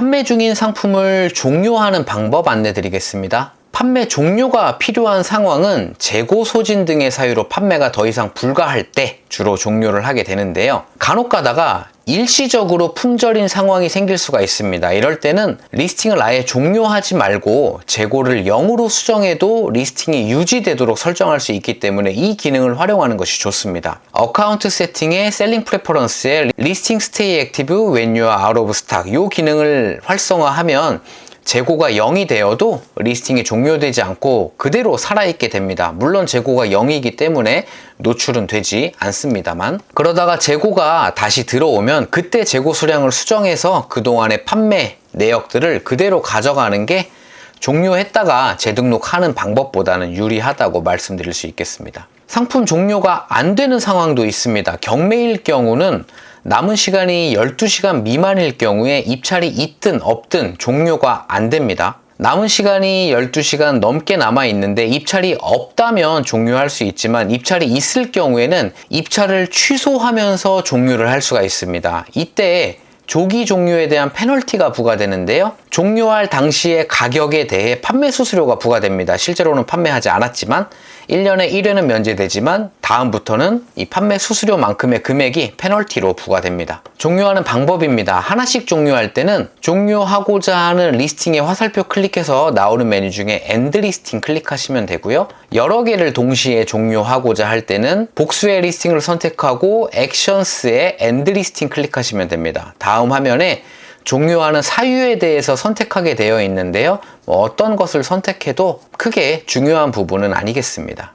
판매 중인 상품을 종료하는 방법 안내 드리겠습니다. 판매 종료가 필요한 상황은 재고 소진 등의 사유로 판매가 더 이상 불가할 때 주로 종료를 하게 되는데요. 간혹 가다가 일시적으로 품절인 상황이 생길 수가 있습니다. 이럴 때는 리스팅을 아예 종료하지 말고 재고를 0으로 수정해도 리스팅이 유지되도록 설정할 수 있기 때문에 이 기능을 활용하는 것이 좋습니다. 어카운트 세팅의 셀링 프레퍼런스에 리스팅 스테이 액티브 when you are out of 이 기능을 활성화하면 재고가 0이 되어도 리스팅이 종료되지 않고 그대로 살아있게 됩니다. 물론 재고가 0이기 때문에 노출은 되지 않습니다만 그러다가 재고가 다시 들어오면 그때 재고 수량을 수정해서 그동안의 판매 내역들을 그대로 가져가는 게 종료했다가 재등록하는 방법보다는 유리하다고 말씀드릴 수 있겠습니다. 상품 종료가 안 되는 상황도 있습니다. 경매일 경우는 남은 시간이 12시간 미만일 경우에 입찰이 있든 없든 종료가 안 됩니다. 남은 시간이 12시간 넘게 남아 있는데 입찰이 없다면 종료할 수 있지만 입찰이 있을 경우에는 입찰을 취소하면서 종료를 할 수가 있습니다. 이때 조기 종료에 대한 페널티가 부과되는데요. 종료할 당시의 가격에 대해 판매 수수료가 부과됩니다. 실제로는 판매하지 않았지만 1년에 1회는 면제되지만 다음부터는 이 판매 수수료만큼의 금액이 페널티로 부과됩니다. 종료하는 방법입니다. 하나씩 종료할 때는 종료하고자 하는 리스팅의 화살표 클릭해서 나오는 메뉴 중에 엔드 리스팅 클릭하시면 되고요. 여러 개를 동시에 종료하고자 할 때는 복수의 리스팅을 선택하고 액션스의 엔드 리스팅 클릭하시면 됩니다. 다음 화면에 종료하는 사유에 대해서 선택하게 되어 있는데요. 뭐 어떤 것을 선택해도 크게 중요한 부분은 아니겠습니다.